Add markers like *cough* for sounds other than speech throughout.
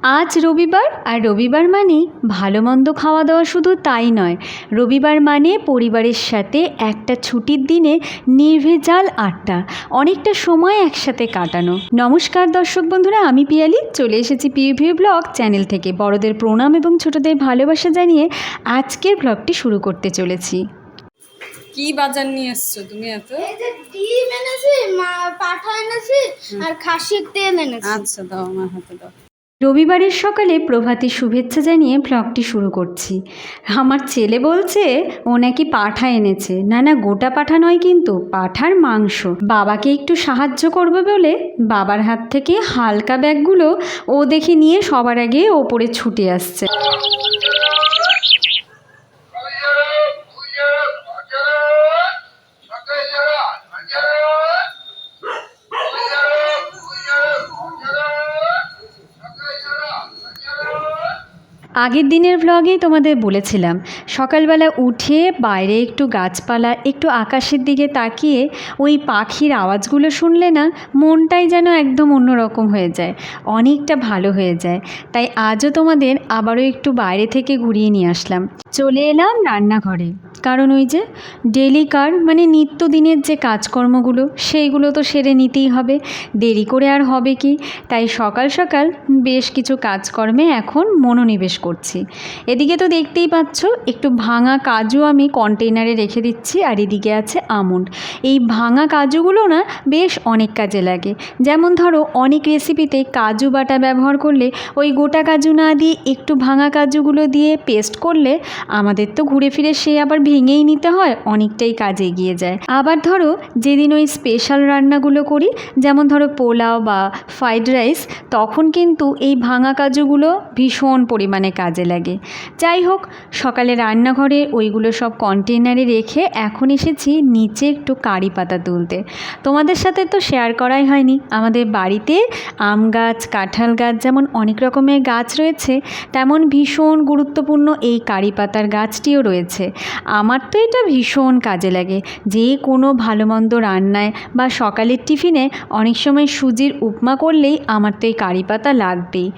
আজ রবিবার আর রবিবার মানে ভালো মন্দ খাওয়া দাওয়া শুধু তাই নয়। রবিবার মানে পরিবারের সাথে একটা ছুটির দিনে নির্ভেজাল আড্ডা অনেকটা সময় একসাথে কাটানো। নমস্কার দর্শক বন্ধুরা আমি পিয়ালি। চলে এসেছি পিভিউ ব্লগ চ্যানেল থেকে। বড়দের প্রণাম এবং ছোটদের ভালোবাসা জানিয়ে আজকের ব্লগটি শুরু করতে চলেছি। কি বাজার নিয়ে এসছো তুমি এত? এই যে ডিম এনেছি মা পাঠা এনেছি আর খাসির তেল এনেছি। আচ্ছা দাও আমার হাতে দাও। রবিবারের সকালে প্রভাতী শুভেচ্ছা জানিয়ে ব্লগটি শুরু করছি। আমার ছেলে বলছে, ও নাকি পাঠা এনেছে। না না গোটা পাঠা নয় কিন্তু, পাঠার মাংস। বাবাকে একটু সাহায্য করবে বলে? বাবার হাত থেকে হালকা ব্যাগগুলো ও দেখে নিয়ে সবার আগে ওপরে ছুটে আসছে। আগের দিনের ভ্লগেই তোমাদের বলেছিলাম, সকালবেলা উঠে বাইরে একটু গাছপালা, একটু আকাশের দিকে তাকিয়ে ওই পাখির আওয়াজগুলো শুনলে না মনটাই যেন একদম অন্যরকম হয়ে যায়, অনেকটা ভালো হয়ে যায়। তাই আজও তোমাদের আবারও একটু বাইরে থেকে ঘুরিয়ে নিয়ে আসলাম। চলে এলাম রান্নাঘরে, কারণ ওই যে ডেলিকার মানে নিত্যদিনের যে কাজকর্মগুলো, সেইগুলো তো সেরে নিতেই হবে, দেরি করে আর হবে কি? তাই সকাল সকাল বেশ কিছু কাজকর্মে এখন মনোনিবেশ করছি। এদিকে তো দেখতেই পাচ্ছ, একটু ভাঙা কাজু আমি কন্টেনারে রেখে দিচ্ছি আর এদিকে আছে আমন্ড। এই ভাঙা কাজুগুলো না বেশ অনেক কাজে লাগে। যেমন ধরো, অনেক রেসিপিতে কাজু বাটা ব্যবহার করলে ওই গোটা কাজু না দিয়ে একটু ভাঙা কাজুগুলো দিয়ে পেস্ট করলে আমাদের তো ঘুরে ফিরে সে আবার ভেঙেই নিতে হয়, অনেকটাই কাজে এগিয়ে যায়। আবার ধরো, যেদিন ওই স্পেশাল রান্নাগুলো করি, যেমন ধরো পোলাও বা ফ্রাইড রাইস তখন কিন্তু এই ভাঙা কাজুগুলো ভীষণ পরিমাণে কাজে লাগে। যাই হোক, সকালে রান্নাঘরে ওইগুলো সব কন্টেনারে রেখে এখন এসেছি নিচে একটু কারি পাতা তুলতে। তোমাদের সাথে তো শেয়ার করাই হয়নি। আমাদের বাড়িতে আম গাছ, কাঁঠাল গাছ যেমন অনেক রকমের গাছ রয়েছে, তেমন ভীষণ গুরুত্বপূর্ণ এই কারি পাতার গাছটিও রয়েছে। আমার তো এটা ভীষণ কাজে লাগে। যে কোনো ভালো মন্দ রান্নায় বা সকালের টিফিনে অনেক সময় সুজির উপমা করলেই আমার তো এই কারি পাতা লাগবেই।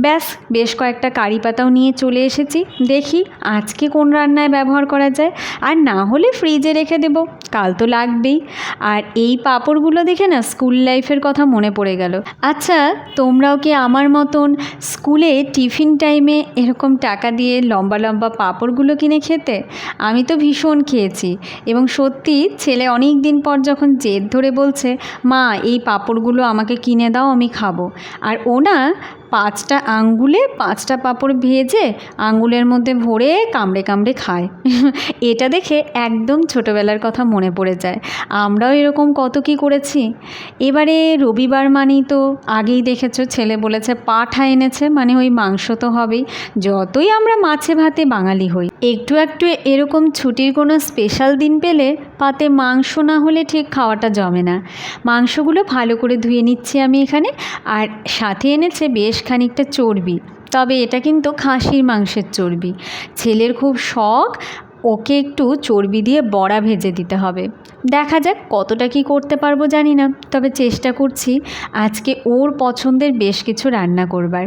ব্যাস, বেশ কয়েকটা কারি পাতাও নিয়ে চলে এসেছি। দেখি আজকে কোন রান্নায় ব্যবহার করা যায়। আর না হলে ফ্রিজে রেখে দেবো। কাল তো লাগবেই। আর এই পাঁপড়গুলো দেখে না স্কুল লাইফের কথা মনে পড়ে গেল। আচ্ছা তোমরাও কি আমার মতন স্কুলে টিফিন টাইমে এরকম টাকা দিয়ে লম্বা লম্বা পাঁপড়গুলো কিনে খেতে? আমি তো ভীষণ খেয়েছি। এবং সত্যি ছেলে অনেক দিন পর যখন জেদ ধরে বলছে, মা, এই পাঁপড়গুলো আমাকে কিনে দাও, আমি খাব। আর ও না পাঁচটা আঙ্গুলে পাঁচটা পাঁপড় ভেজে আঙ্গুলের মধ্যে ভরে কামড়ে কামড়ে খায়। *laughs* এটা দেখে একদম ছোটোবেলার কথা মনে পড়ে যায়। আমরাও এরকম কত কি করেছি। এবারে রবিবার মানেই তো আগেই দেখেছ, ছেলে বলেছে, পাঠা এনেছে মানে ওই মাংস তো হবেই। যতই আমরা মাছে ভাতে বাঙালি হই একটু একটু এরকম ছুটির কোনো স্পেশাল দিন পেলে পাতে মাংস না হলে ঠিক খাওয়াটা জমে না। মাংসগুলো ভালো করে ধুয়ে নিচ্ছি আমি এখানে আর সাথে এনেছে বেশ খানিকটা চর্বি। তবে এটা কিন্তু খাসির মাংসের চর্বি। ছেলের খুব শখ ওকে একটু চর্বি দিয়ে বড়া ভেজে দিতে হবে। দেখা যাক কতটা কি করতে পারব জানি না, তবে চেষ্টা করছি আজকে ওর পছন্দের বেশ কিছু রান্না করবার।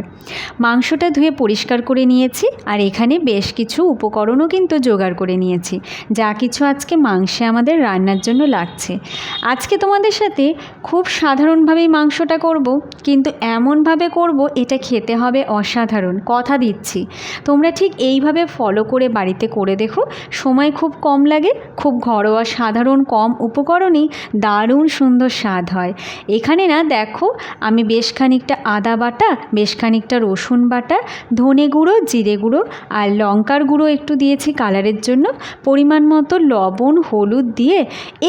মাংসটা ধুয়ে পরিষ্কার করে নিয়েছি আর এখানে বেশ কিছু উপকরণও কিন্তু জোগাড় করে নিয়েছি। যা কিছু আজকে মাংসে আমাদের রান্নার জন্য লাগছে। আজকে তোমাদের সাথে খুব সাধারণভাবেই মাংসটা করব, কিন্তু এমনভাবে করব এটা খেতে হবে অসাধারণ। কথা দিচ্ছি। তোমরা ঠিক এইভাবে ফলো করে বাড়িতে করে দেখো সময় খুব কম লাগে, খুব ঘরোয়া সাধারণ কম উপকরণেই দারুণ সুন্দর স্বাদ হয়। এখানে না দেখো, আমি বেশ খানিকটা আদা বাটা, বেশ খানিকটা রসুন বাটা, ধনে গুঁড়ো, জিরে গুঁড়ো আর লঙ্কার গুঁড়ো একটু দিয়েছি কালারের জন্য। পরিমাণ মতো লবণ, হলুদ দিয়ে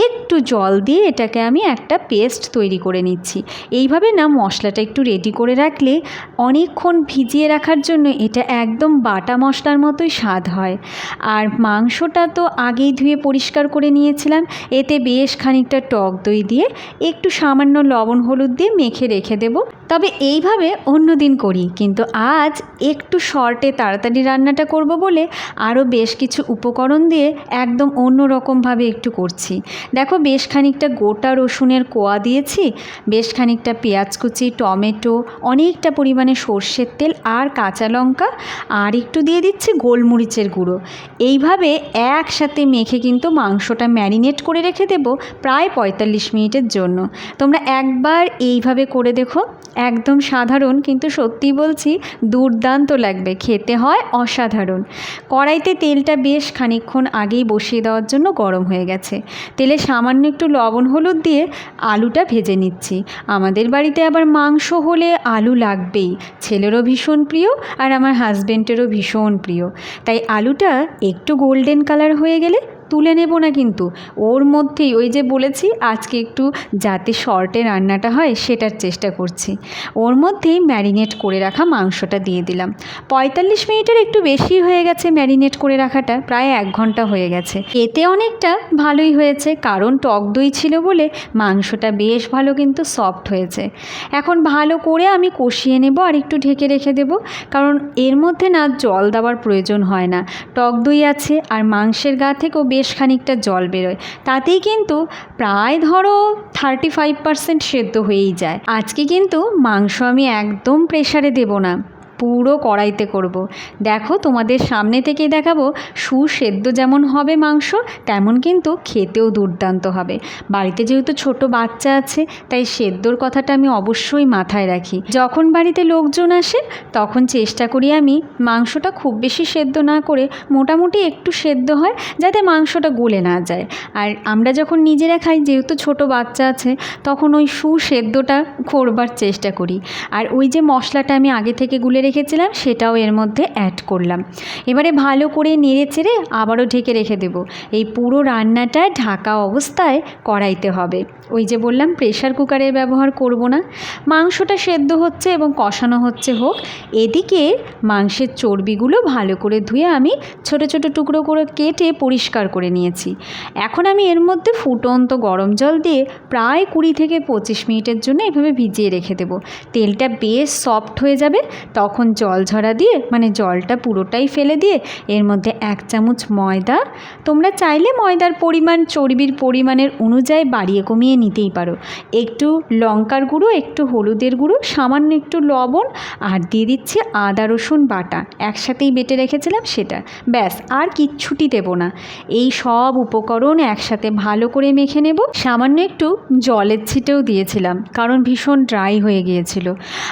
একটু জল দিয়ে এটাকে আমি একটা পেস্ট তৈরি করে নিচ্ছি। এইভাবে না মশলাটা একটু রেডি করে রাখলে অনেকক্ষণ ভিজিয়ে রাখার জন্য এটা একদম বাটা মশলার মতোই স্বাদ হয়। আর মাংস মাংসটা তো আগেই ধুয়ে পরিষ্কার করে নিয়েছিলাম। এতে বেশ খানিকটা টক দই দিয়ে একটু সামান্য লবণ হলুদ দিয়ে মেখে রেখে দেব। তবে এইভাবে অন্য দিন করি, কিন্তু আজ একটু শর্টে তাড়াতাড়ি রান্নাটা করব বলে আরও বেশ কিছু উপকরণ দিয়ে একদম অন্য রকমভাবে একটু করছি। দেখো, বেশ খানিকটা গোটা রসুনের কোয়া দিয়েছি, বেশ খানিকটা পেঁয়াজ কুচি, টমেটো, অনেকটা পরিমাণে সর্ষের তেল আর কাঁচা লঙ্কা, আর একটু দিয়ে দিচ্ছি গোলমরিচের গুঁড়ো। এইভাবে একসাথে মেখে কিন্তু মাংসটা ম্যারিনেট করে রেখে দেব প্রায় পঁয়তাল্লিশ মিনিটের জন্য। তোমরা একবার এইভাবে করে দেখো। একদম সাধারণ কিন্তু সত্যি বলছি দুর্দান্ত লাগবে। খেতে হয় অসাধারণ। কড়াইতে তেলটা বেশ খানিকক্ষণ আগেই বসিয়ে দেওয়ার জন্য গরম হয়ে গেছে। তেলে সামান্য একটু লবণ, হলুদ দিয়ে আলুটা ভেজে নিচ্ছি। আমাদের বাড়িতে আবার মাংস হলে আলু লাগবেই। ছেলেরও ভীষণ প্রিয় আর আমার হাজবেন্ডেরও ভীষণ প্রিয়। তাই আলুটা একটু গোল্ডেন কালার হয়ে গেলে তুলে নেব না কিন্তু। ওর মধ্যেই ওই যে বলেছি, আজকে একটু যাতে শর্টে রান্নাটা হয় সেটার চেষ্টা করছি। ওর মধ্যেই ম্যারিনেট করে রাখা মাংসটা দিয়ে দিলাম। পঁয়তাল্লিশ মিনিটের একটু বেশি হয়ে গেছে ম্যারিনেট করে রাখাটা, প্রায় এক ঘণ্টা হয়ে গেছে। এতে অনেকটা ভালোই হয়েছে, কারণ টক দই ছিল বলে মাংসটা বেশ ভালো কিন্তু সফট হয়েছে। এখন ভালো করে আমি কষিয়ে নেব আর একটু ঢেকে রেখে দেব, কারণ এর মধ্যে না জল দেওয়ার প্রয়োজন হয় না। টক দই আছে আর মাংসের গা থেকেও বেশ খানিকটা জল বেরোয়। তাতেই কিন্তু প্রায় ধরো থার্টি ফাইভ পার্সেন্ট সেদ্ধ হয়েই যায়। আজকে কিন্তু মাংস আমি একদম প্রেশারে দেব না। পুরো কড়াইতে করব। দেখো তোমাদের সামনে থেকে দেখাবো, সুসেদ্ধ যেমন হবে মাংস, তেমন কিন্তু খেতেও দুর্দান্ত হবে। বাড়িতে যেহেতু ছোট বাচ্চা আছে, তাই সেদ্ধর কথাটা আমি অবশ্যই মাথায় রাখি। যখন বাড়িতে লোকজন আসে, তখন চেষ্টা করি আমি মাংসটা খুব বেশি সেদ্ধ না করে মোটামুটি একটু সেদ্ধ হয়, যাতে মাংসটা গলে না যায়। আর আমরা যখন নিজেরা খাই, যেহেতু ছোট বাচ্চা আছে, তখন ওই সুসেদ্ধটা করবার চেষ্টা করি। আর ওই যে মশলাটা আমি আগে থেকে গুলে রেখেছিলাম সেটাও এর মধ্যে অ্যাড করলাম। এবারে ভালো করে নেড়ে চেড়ে আবারও ঢেকে রেখে দেব। এই পুরো রান্নাটা ঢাকা অবস্থায় কড়াইতে হবে। ওই যে বললাম প্রেশার কুকারের ব্যবহার করব না। মাংসটা সেদ্ধ হচ্ছে এবং কষানো হচ্ছে হোক, এদিকে মাংসের চর্বিগুলো ভালো করে ধুয়ে আমি ছোট ছোট টুকরো করে কেটে পরিষ্কার করে নিয়েছি। এখন আমি এর মধ্যে ফুটন্ত গরম জল দিয়ে প্রায় কুড়ি থেকে পঁচিশ মিনিটের জন্য এভাবে ভিজিয়ে রেখে দেবো। তেলটা বেশ সফট হয়ে যাবে, তখন জল ঝরা দিয়ে মানে জলটা পুরোটাই ফেলে দিয়ে, এর মধ্যে এক চামচ ময়দা। তোমরা চাইলে ময়দার পরিমাণ, চর্বির পরিমাণের অনুযায়ী বাড়িয়ে কমিয়ে নিতেই পারো। একটু লঙ্কার গুঁড়ো, একটু হলুদের গুঁড়ো, সামান্য একটু লবণ, আর দিয়ে দিচ্ছি আদা, রসুন, বাটা। একসাথেই বেটে রেখেছিলাম সেটা। ব্যাস, আর কিচ্ছুটি দেবো না। এই সব উপকরণ একসাথে ভালো করে মেখে নেব। সামান্য একটু জলের ছিটেও দিয়েছিলাম, কারণ ভীষণ ড্রাই হয়ে গিয়েছিল।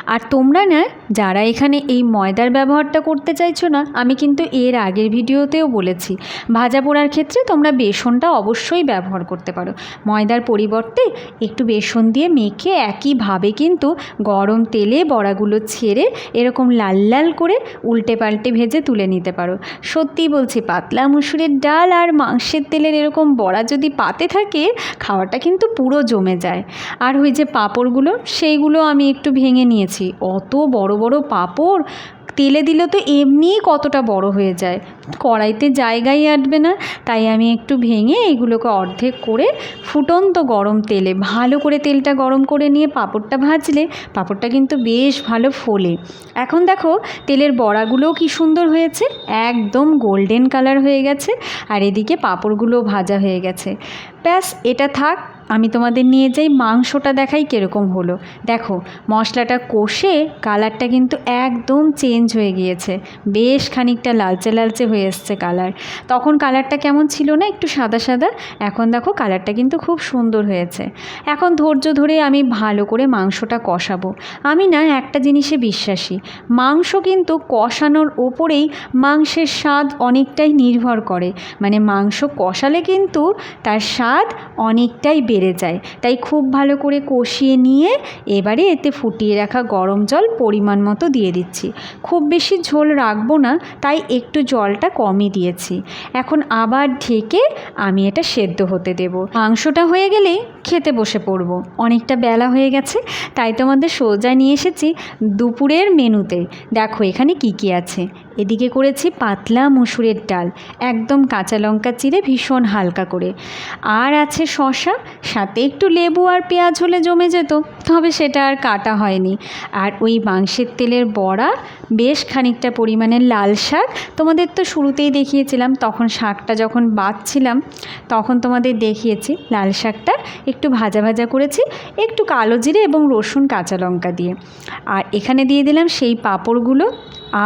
আর তোমরা না, যারা এখানে এই ময়দার ব্যবহারটা করতে চাইছো না, আমি কিন্তু এর আগের ভিডিওতেও বলেছি। ভাজা পোড়ার ক্ষেত্রে তোমরা বেসনটা অবশ্যই ব্যবহার করতে পারো। ময়দার পরিবর্তে একটু বেসন দিয়ে মেখে একইভাবে কিন্তু গরম তেলে বড়াগুলো ছেড়ে এরকম লাল লাল করে উল্টে পাল্টে ভেজে তুলে নিতে পারো। সত্যি বলছি, পাতলা মুসুরের ডাল আর মাংসের তেলের এরকম বড়া যদি পাতে থাকে, খাওয়াটা কিন্তু পুরো জমে যায়। আর ওই যে পাঁপড়গুলো, সেইগুলো আমি একটু ভেঙে নিয়েছি। অত বড় বড় পাঁপড় তেলে দিলে তো এমনিই কতটা বড় হয়ে যায়। কড়াইতে জায়গাই আটবে না, তাই আমি একটু ভেঙে এগুলোকে অর্ধেক করে ফুটন্ত গরম তেলে, ভালো করে তেলটা গরম করে নিয়ে পাঁপড়টা ভাজলে পাঁপড়টা কিন্তু বেশ ভালো ফোলে। এখন দেখো তেলের বড়াগুলোও কি সুন্দর হয়েছে, একদম গোল্ডেন কালার হয়ে গেছে, আর এদিকে পাঁপড়গুলোও ভাজা হয়ে গেছে। ব্যাস, এটা থাক। আমি তোমাদের নিয়ে যাই মাংসটা দেখাই কীরকম হলো। দেখো, মশলাটা কষে কালারটা কিন্তু একদম চেঞ্জ হয়ে গিয়েছে। বেশ খানিকটা লালচে লালচে হয়ে এসছে কালার। তখন কালারটা কেমন ছিল না একটু সাদা সাদা, এখন দেখো কালারটা কিন্তু খুব সুন্দর হয়েছে। এখন ধৈর্য ধরে আমি ভালো করে মাংসটা কষাবো। আমি না একটা জিনিসে বিশ্বাসী, মাংস কিন্তু কষানোর ওপরেই মাংসের স্বাদ অনেকটাই নির্ভর করে। মানে মাংস কষালে কিন্তু তার স্বাদ অনেকটাই বেড়ে বেড়ে যায়। তাই খুব ভালো করে কষিয়ে নিয়ে এবারে এতে ফুটিয়ে রাখা গরম জল পরিমাণ মতো দিয়ে দিচ্ছি। খুব বেশি ঝোল রাখব না, তাই একটু জলটা কমই দিয়েছি। এখন আবার ঢেকে আমি এটা সেদ্ধ হতে দেব। মাংসটা হয়ে গেলে খেতে বসে পড়ব। অনেকটা বেলা হয়ে গেছে, তাই তোমাদের সোজা নিয়ে এসেছি দুপুরের মেনুতে। দেখো এখানে কি কি আছে। এদিকে করেছি পাতলা মসুরের ডাল, একদম কাঁচা লঙ্কা চিড়ে ভীষণ হালকা করে। আর আছে শশা সাথে একটু লেবু আর পেঁয়াজ হলে জমে যেত, তবে সেটা আর কাটা হয়নি। আর ওই মাংসের তেলের বড়া, বেশ খানিকটা পরিমাণের লাল শাক, তোমাদের তো শুরুতেই দেখিয়েছিলাম, তখন শাকটা যখন বাছছিলাম তখন তোমাদের দেখিয়েছি লাল শাকটা, একটু ভাজা ভাজা করেছি, একটু কালো জিরে এবং রসুন কাঁচা লঙ্কা দিয়ে। আর এখানে দিয়ে দিলাম সেই পাঁপড়গুলো,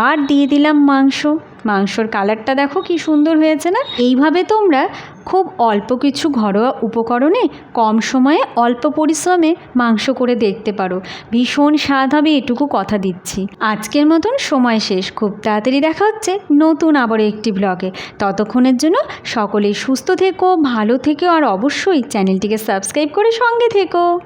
আর দিয়ে দিলাম মাংস। মাংসর কালারটা দেখো কি সুন্দর হয়েছে না? এইভাবে তোমরা খুব অল্প কিছু ঘরোয়া উপকরণে কম সময়ে অল্প পরিশ্রমে মাংস করে দেখতে পারো। ভীষণ স্বাদ হবে এটুকু কথা দিচ্ছি। আজকের মতন সময় শেষ। খুব তাড়াতাড়ি দেখা হচ্ছে নতুন আবার একটি ব্লগে ততক্ষণের জন্য সকলেই সুস্থ থেকো, ভালো থেকো, আর অবশ্যই চ্যানেলটিকে সাবস্ক্রাইব করে সঙ্গে থেকো।